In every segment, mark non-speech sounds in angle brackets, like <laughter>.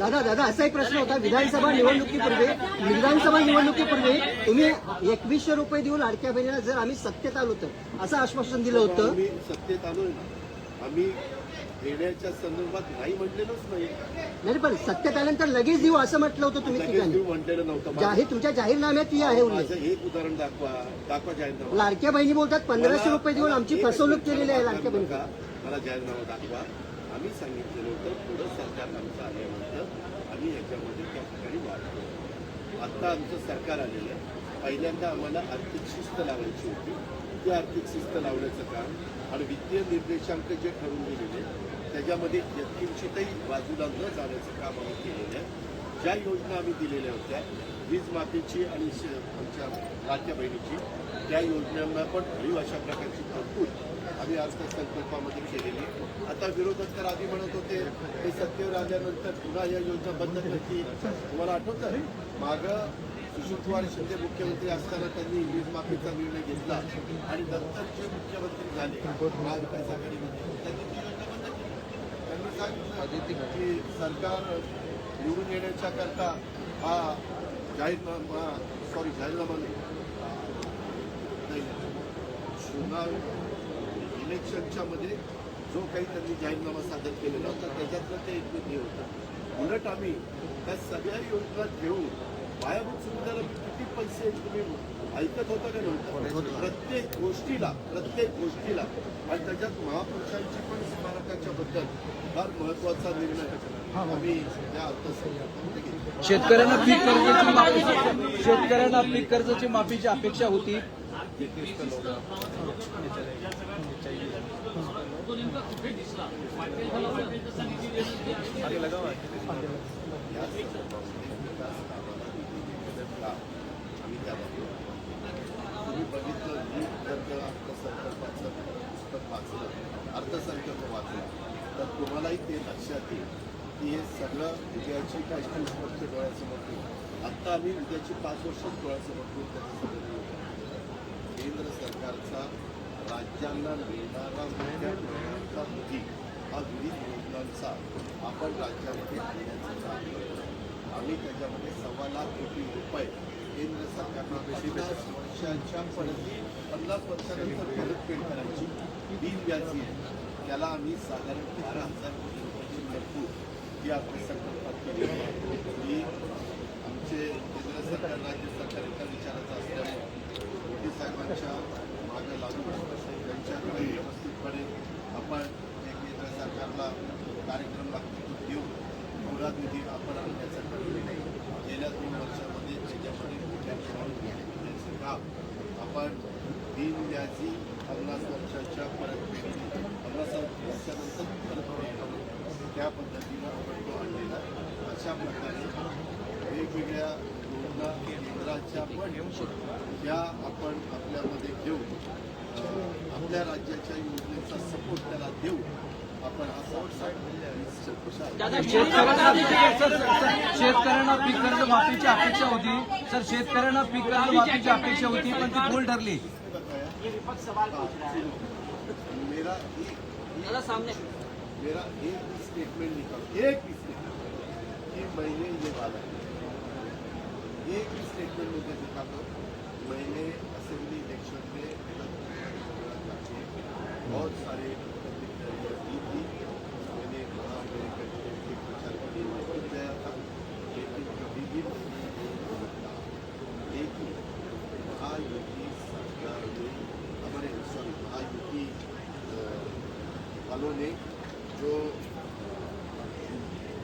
दादा दादा असा एक प्रश्न होता. विधानसभा निवडणुकीपूर्वी विधानसभा निवडणुकीपूर्वी तुम्ही एकवीसशे रुपये देऊन लाडक्या बहिणीला जर आम्ही सत्तेत आलो तर असं आश्वासन दिलं होतं. आम्ही सत्तेत आलोय ना. आम्ही देण्याच्या संदर्भात नाही म्हटलेलंच नाही. नाही पण सत्तेत आल्यानंतर लगेच देऊ असं म्हटलं होतं तुम्ही लगेच ठिकाणी. देऊ म्हटलेलं नव्हतं. जाहीर तुमच्या जाहीरनाम्यात ही आहे उल्लेख. माझं एक उदाहरण दाखवा दाखवा जाहीरनामा. लाडक्या बहिणी बोलतात पंधराशे रुपये देऊन आमची फसवणूक केलेली आहे लाडक्या बहिणी. मला जाहीरनामा दाखवा. आम्ही सांगितलेलं होतं पुढं सरकार आमचं आल्यानंतर आम्ही याच्यामध्ये त्या ठिकाणी वाढतो आत्ता आमचं सरकार आलेलं आहे. पहिल्यांदा आम्हाला आर्थिक शिस्त लावायची होती. ती आर्थिक शिस्त लावण्याचं काम आणि वित्तीय निर्देशांक जे ठरवून दिलेले त्याच्यामध्ये यत्किंचितही बाजूला न जाण्याचं काम आम्ही केलेलं आहे. ज्या योजना आम्ही दिलेल्या होत्या वीज माफीची आणि आमच्या लाडक्या बहिणीची त्या योजनांना पण भरीव अशा प्रकारची तरतूद आम्ही अर्थसंकल्पामध्ये केलेली आता विरोधक तर आधी म्हणत होते ते सत्तेवर आल्यानंतर पुन्हा या योजना बंद करतील. तुम्हाला आठवतं? मागं सुशीलकुमार शिंदे मुख्यमंत्री असताना त्यांनी वीज माफीचा निर्णय घेतला आणि नंतर जे मुख्यमंत्री झाले महाविकास आघाडीमध्ये त्यांनी ती योजना बंद केली. त्यांनी सांगितलं की सरकार निवडून येण्याच्या करता हा जाहीरनामा सॉरी जाहीरनामा नाही चुनाव इलेक्शनच्या मध्ये जो काही त्यांनी जाहीरनामा सादर केलेला होता त्याच्यातलं ते एक हे होतं उलट आम्ही त्या सगळ्या योजना घेऊन पायाभूत सुविधाला किती पैसे तुम्ही ऐकत होता का नव्हतं? प्रत्येक गोष्टीला प्रत्येक गोष्टीला. आणि त्याच्यात महापुरुषांची पण स्मारकाच्या बद्दल फार महत्त्वाचा निर्णय आम्ही या अर्थसंकल्पामध्ये घेतला. शेतकऱ्यांना पीक कर्जाची माफी शेतकऱ्यांना पीक कर्जाची माफीची अपेक्षा होती विकास कामाला काम आम्ही त्याला देऊ. तुम्ही बघितलं अर्थसंकल्पाचं पुस्तक वाचलं अर्थसंकल्प वाचला तर तुम्हालाही ते लक्षात येईल की हे सगळं उद्याची काही तीस वर्ष डोळ्यासमोर ठेवू आत्ता आम्ही उद्याची पाच वर्ष डोळ्यासमोर ठेवून त्याचं सगळं केंद्र सरकारचा राज्यांना मिळणारा मोठ्या निधी हा विविध योजनांचा आपण राज्यामध्ये आणण्याचं काम करतो आम्ही त्याच्यामध्ये सव्वा लाख कोटी रुपये केंद्र सरकारनं पन्नास वर्षांच्या परत पन्नास वर्षानंतर परतफेड करायची बिन व्याजी आहे त्याला आम्ही साधारण बारा हजार कोटी रुपयाची तरतूद जी आपल्या संकल्पात केली आहे ही आमचे केंद्र सरकार राज्य सरकार एका विचाराचा असल्यामुळे मोदी साहेबांच्या मागं लागून त्यांच्याकडे व्यवस्थितपणे आपण केंद्र सरकारला कार्यक्रम लागतो तो देऊन निधी आपण आणण्याचं ठरवलेलं आहे गेल्या दोन वर्षामध्ये त्याच्यामध्ये मोठ्या प्रमाणात लाभ आपण आपण बिनव्याजी पन्नास वर्षाच्या परत पन्नास वर्षानंतर त्या पद्धतीनं आपण तो आणलेला अशा प्रकारे वेगवेगळ्या योजना केंद्राच्या पण या आपण आपल्यामध्ये घेऊन आपल्या राज्याच्या योजनेचा सपोर्ट त्याला देऊ आपण हा शेतकऱ्यांना सर, शेतकऱ्यांना पीक कर्ज माफीची अपेक्षा होती. सर शेतकऱ्यांना पीक कर्ज माफीची अपेक्षा होती पण ती भूल ठरली. मेरा एक मेरा एक भी स्टेटमेंट निकाल. एक स्टेटमेंट कि मैंने ये किया. एक भी स्टेटमेंट मुझे दिखा दो. मैंने असेंबली इलेक्शन में बहुत सारे वालों ने जो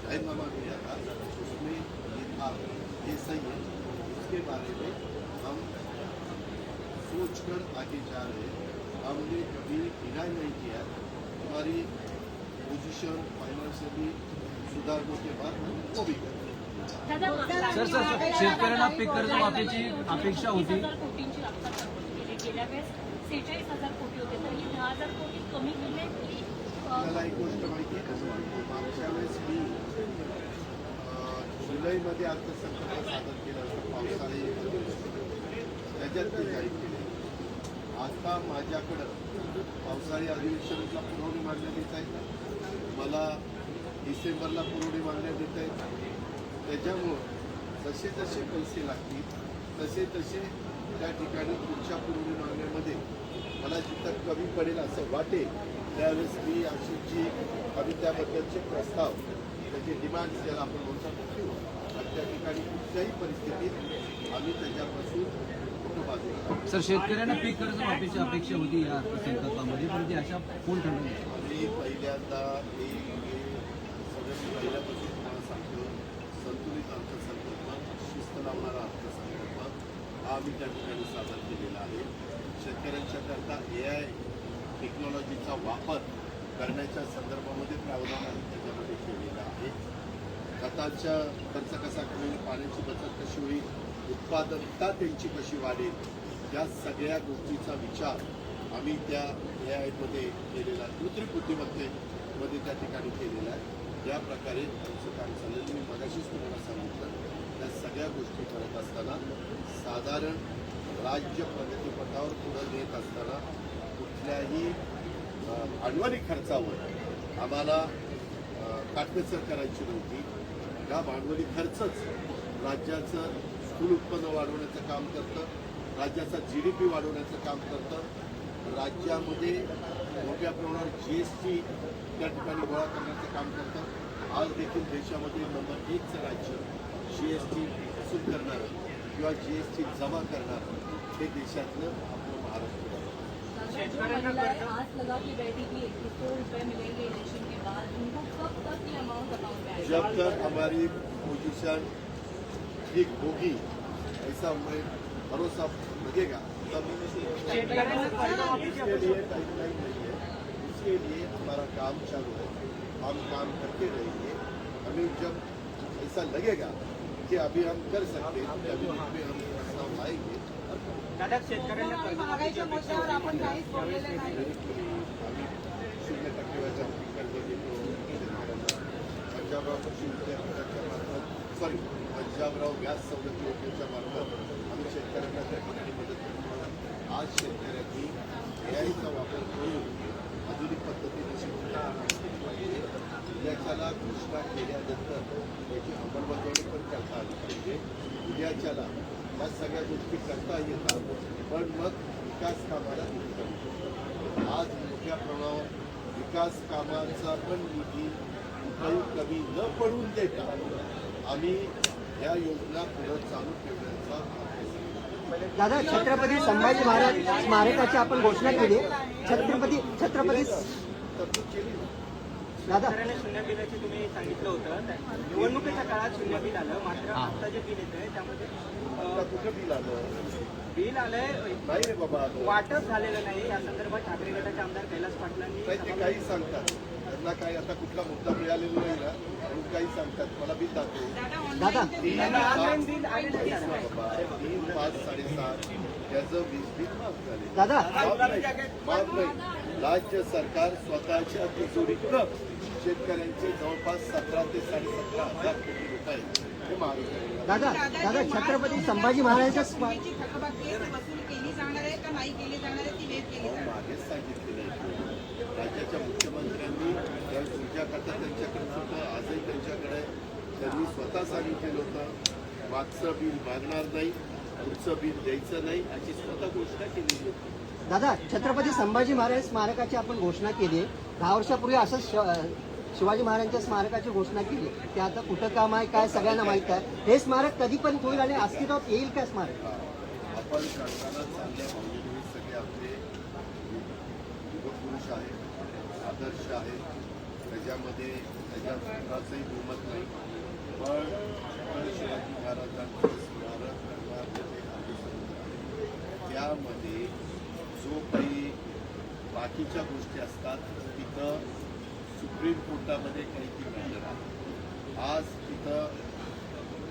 जाहिरनामा दिया था उसमें ये था ये सही है। उसके बारे में हम सोचकर आगे जा रहे हैं। हमने कभी डिनाई नहीं किया। हमारी पोजीशन फाइनेंशियली सुधारने के बाद हम वो भी करेंगे सर सर सर, शेतकऱ्यांना पीक कर्ज माफीची अपेक्षा होती. गेल्या वेळेस सेहेचाळीस हज़ार कोटी होते तर ही दहा हज़ार कोटी कमी केले आपल्याला मला एक गोष्ट माहिती आहे मागच्या वेळेस मी जुलैमध्ये अर्थसंकल्प सादर केलं होतं पावसाळी त्याच्यात मी जाहीर केले. आता माझ्याकडं पावसाळी अधिवेशनाला पुरवणी मांडण्यात देत आहेत मला डिसेंबरला पुरवणी मागण्या देत आहेत त्याच्यामुळं जसे जसे पैसे लागतील तसे तसे त्या ठिकाणी पुढच्या पुरवणी मागण्यामध्ये मला जिथं कमी पडेल असं वाटेल त्यावेळेस मी अशी जी आम्ही त्याबद्दलचे प्रस्ताव त्याचे डिमांड्स ज्याला आपण म्हणतो ठेवू आणि त्या ठिकाणी कुठल्याही परिस्थितीत आम्ही त्याच्यापासून कुठं. सर शेतकऱ्यांना पीक कर्ज माफीची अपेक्षा होती या अर्थसंकल्पामध्ये पण ती अशा कोण ठरवली आम्ही पहिल्यांदा मी पहिल्यापासून तुम्हाला सांगतो संतुलित अर्थसंकल्प शिस्त लावणारा अर्थसंकल्प हा आम्ही त्या ठिकाणी सादर केलेला आहे. शेतकऱ्यांच्या करता ए आय टेक्नॉलॉजीचा वापर करण्याच्या संदर्भामध्ये प्रावधानाने त्याच्यामध्ये केलेलं आहे खताच्या खर्च कसा कमी होईल पाण्याची बचत कशी होईल उत्पादकता त्यांची कशी वाढेल या सगळ्या गोष्टीचा विचार आम्ही त्या ए आयमध्ये केलेला आहे. कृत्रिम बुद्धिमत्तेमध्ये त्या ठिकाणी केलेला आहे या प्रकारे आमचं काम चाललं मी मगाशीच तुम्हाला सांगितलं त्या सगळ्या गोष्टी करत असताना साधारण राज्य प्रगतीपथावर पुढं नेत असताना कुठल्याही भांडवली खर्चावर आम्हाला काटकसर करायची नव्हती. हा भांडवली खर्चच राज्याचं स्थूल उत्पन्न वाढवण्याचं काम करतं राज्याचा जी डी पी वाढवण्याचं काम करतं. राज्यामध्ये मोठ्या प्रमाणावर जी एस टी त्या ठिकाणी गोळा करण्याचं काम करतं. आज देखील देशामध्ये नंबर एकचं राज्य जी एस टी वसूल करणारं किंवा जी एस टी जमा करणारं हे देशातलं आपलं महाराष्ट्र जब तक हमारी पोजीशन ठीक होगी, ऐसा हमें भरोसा लगेगा, तब इसके लिए टाइमलाइन नहीं है। इसके लिए हमारा काम चालू है। हम काम करते रहेंगे। हमें जब ऐसा लगेगा कि अभी हम कर सकते हैं, तभी हम लाएँगे। दादा शेतकऱ्यांना महागाईच्या मुद्द्यावर आपण काहीच बोललेलं नाही आम्ही शून्य टक्केवारीचा कर्ज देतो शेतकऱ्यांना पंजाबराव कृषी विद्यापीठाच्या मार्फत सॉरी पंजाबराव व्याज सवलती योजनेच्या मार्फत आम्ही शेतकऱ्यांना त्या ठिकाणी मदत करतो. आज शेतकऱ्यांनी एआयचा वापर करून आधुनिक पद्धतीने पाहिजे. उद्याच्याला घोषणा केल्यानंतर त्याची अंमलबजावणी पण करता आली पाहिजे. उद्याच्याला या सगळ्या गोष्टी करता येतात. पण मग विकास कामाला. आज मोठ्या प्रमाणावर विकास कामांचा पण निधी कुठेही कमी न पडून देता आम्ही या योजना पुढे चालू ठेवण्याचा दादा छत्रपती संभाजी महाराज स्मारकाची आपण घोषणा केली. छत्रपती छत्रपती शेतकऱ्यांना शून्य बिलाची तुम्ही सांगितलं होतं. निवडणुकीच्या काळात शून्य बिल आलं. मात्र आता जे बिल येतंय त्यामध्ये कुठं बिल आलं? बिल आलंय. नाही रे बाबा. वाटप झालेलं नाही. या संदर्भात ठाकरे गटाचे आमदार कैलास पाटलांनी नाही ते काही सांगतात. त्यांना काही आता कुठला मुद्दा मिळालेला नाही ना म्हणून काही सांगतात. मला बिल दाखव. दादा ऑनलाईन बिल आलेलं. बाबा तीन पाच साडेसात त्याचं वीज बिल माफ झाले. दादा. माफ नाही. राज्य सरकार स्वतःच्या तिजोरीतनं शेतकऱ्यांचे जवळपास सतरा ते साडेसतरा हजार कोटी रुपये हे करेल दादा दादा छत्रपती संभाजी महाराजांच्या पूर्वीची थकबाकी आहे, ती वसूल केली जाणार आहे का नाही केली जाणार आहे ती वेळ केली जाणार आहे. मागेच सांगितलेलं आहे राज्याच्या मुख्यमंत्र्यांनी ज्यावेळेस ऊर्जा करता त्यांच्याकडे होतं आजही त्यांच्याकडे त्यांनी स्वतः सांगितलेलं होतं मागचं बिल मागणार नाही पुढचं बिल द्यायचं नाही याची स्वतः घोषणा केलेली होती. दादा छत्रपती संभाजी महाराज स्मारकाची आपण घोषणा केली. दहा वर्षापूर्वी असंच श- शिवाजी महाराजांच्या स्मारकाची घोषणा केली. ते आता कुठं काम आहे काय सगळ्यांना माहीत आहे. हे स्मारक कधी पण होईल आणि अस्तित्वात येईल काय स्मारक? आपण सगळे आपले पुरुष आहेत आदर्श आहेत. त्याच्यामध्ये त्याच्या कुणाचंही दुमत नाही. पण शिवाजी महाराजांचं स्मारक करण्यामध्ये त्यामध्ये जो काही बाकीच्या गोष्टी असतात तिथं सुप्रीम कोर्टामध्ये काही ती आज तिथं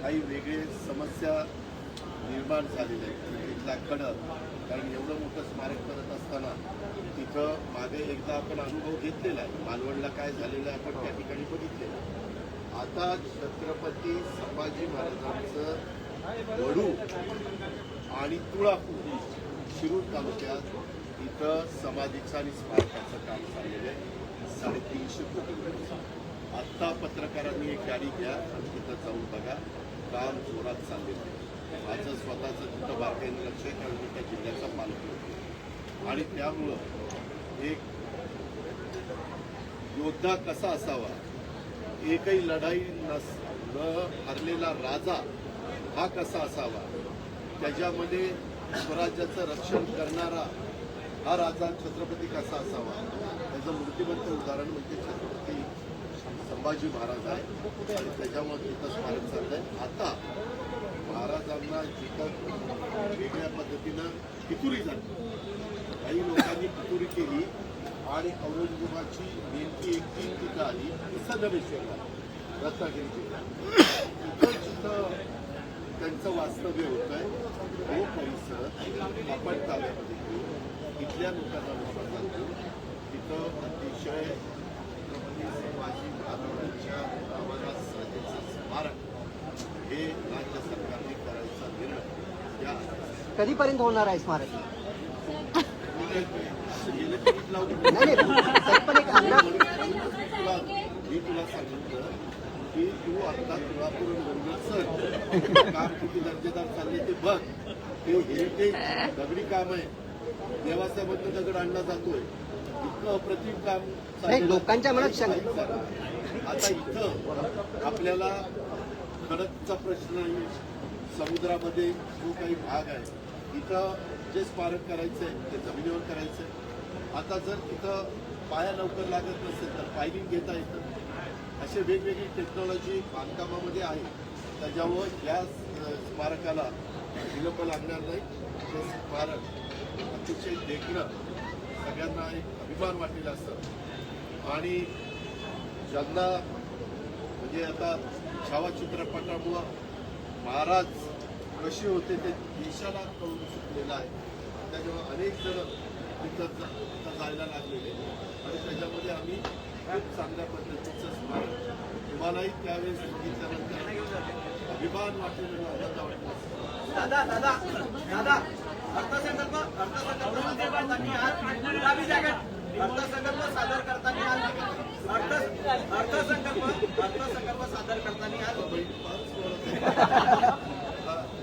काही वेगळे समस्या निर्माण झालेल्या आहेत. तिथला खडक कारण एवढं मोठं स्मारक करत असताना तिथं मागे एकदा आपण अनुभव घेतलेला आहे. मालवणला काय झालेलं आहे आपण त्या ठिकाणी बघितलेलं आहे. आता छत्रपती संभाजी महाराजांचं वडू आणि तुळापूर शिरूर तालुक्यात इथं समाधीचं आणि स्मारकाचं काम चाललेलं आहे. साडेतीनशे कोटी आत्ता पत्रकारांनी एक गाडी घ्या आणि तिथं जाऊन बघा. काम जोरात चाललेलं आहे. माझं स्वतःचं तिथं बारकाईने लक्ष आहे कारण मी त्या जिल्ह्याचा पालक होतो आणि त्यामुळं एक योद्धा कसा असावा? एकही लढाई नस न हरलेला राजा हा कसा असावा? त्याच्यामध्ये स्वराज्याचं रक्षण करणारा हा राजा छत्रपती कसा मूर्तिमंत उदाहरण म्हणजे छत्रपती संभाजी महाराज आहे. आणि त्याच्यामुळे तिथं स्मारक चाललंय. आता महाराजांना जिथं वेगळ्या पद्धतीनं पितुरी झाली. काही लोकांनी पितुरी केली आणि औरंगजेबाची नेमकी एक तीन तिथं आली ती सदमेश्वरला रत्नागिरी जिल्हा तिथं जिथं त्यांचं वास्तव्य होतंय तो परिसर आपण ताब्यामध्ये घेऊ इथल्या लोकांना विश्वासात घेऊ अतिशय छत्रपती शिवाजी महाराजांच्या नावाला सजेचं स्मारक हे राज्य सरकारने करायचा निर्णय या कधीपर्यंत होणार आहे स्मारक असं गेलं तरी लावून नाही नाही तरी पण एक अंदाज तुला मी तुला सांगितलं की तू आता तुळापूर सर काम किती दर्जेदार चालले ते बघ ते हेरिटेज दगडी काम आहे देवासाहेबांना दगड आणला जातोय इतकं अप्रतिम काम लोकांच्या मनात आता इथं आपल्याला खडकचा प्रश्न आहे समुद्रामध्ये जो काही भाग आहे इथं जे स्मारक करायचं आहे ते जमिनीवर करायचं आहे आता जर तिथं पाया लवकर लागत नसेल तर पायलिंग घेता येतं. असे वेगवेगळी टेक्नॉलॉजी बांधकामामध्ये आहे त्याच्यामुळं या स्मारकाला विलंब लागणार नाही. ते स्मारक अतिशय देखणं सगळ्यांना एक अभिमान वाटेल असतं. आणि ज्यांना म्हणजे आता छावा चित्रपटामुळं महाराज कसे होते ते देशाला कळून चुकलेलं आहे. त्याच्यामुळे अनेक जण तिथं जायला लागलेले आणि त्याच्यामध्ये आम्ही खूप चांगल्या पद्धतीचं स्मारक तुम्हालाही त्यावेळेस बघितल्यानंतर अभिमान वाटेल आनंद वाटेल. दादा दादा दादा. अर्थसंकल्प अर्थसंकल्प सादर करताना आज गुलाबी जॅकेट अर्थसंकल्प सादर करताना आज अर्थ अर्थसंकल्प अर्थसंकल्प सादर करताना आज <laughs>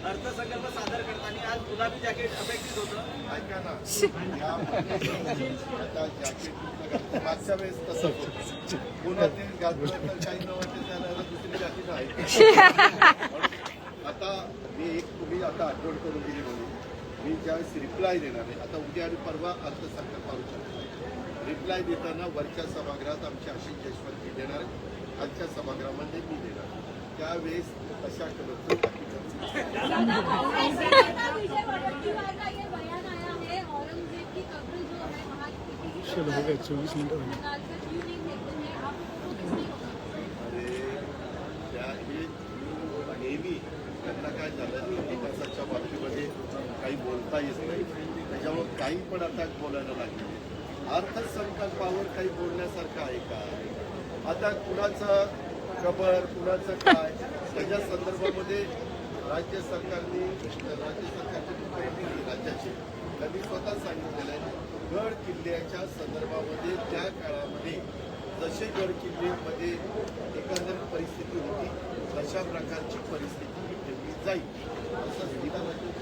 अर्थसंकल्प सादर करताना आज गुलाबी जॅकेट अपेक्षित होतं. ऐका ना या आता जॅकेट मागच्या वेळेस तसं काही नव्हतं त्याला दुसरी <laughs> आता मी एक तुम्ही आता आठवण करून दिली म्हणून. मी ज्यावेळेस रिप्लाय देणार आहे आता उद्या आणि परवा अर्थसंकल्पावर चर्चा रिप्लाय देताना वरच्या सभागृहात आमचे आशिष देशपांडे देणार आहेत. खालच्या सभागृहामध्ये मी देणार त्यावेळेस अशा कलरचं जाकीट दादा कांग्रेस के नेता विजय वडेट्टीवार का ये बयान आया है औरंगजेब की कब्र जो है वहाँ की चलो हो गए चौबीस मिनट निकालकर क्यों नहीं देखते हैं आप वो किसने होगा अरे त्या हे नेहमी त्यांना काय झालं इतिहासाच्या बाबतीमध्ये काही बोलता येत नाही. त्याच्यामुळे काही पण आता बोलायला लागले. अर्थसंकल्पावर काही बोलण्यासारखं आहे का? आता कुणाचं खबर कुणाचं काय? त्याच्या संदर्भामध्ये राज्य सरकारने राज्य सरकारचे मुख्यमंत्री राज्याचे त्यांनी स्वतः सांगितलेलं आहे गड किल्ल्याच्या संदर्भामध्ये त्या काळामध्ये जसे गड किल्लेमध्ये एकंदर परिस्थिती होती तशा प्रकारची परिस्थिती ही ठेवली जाईल असं विधान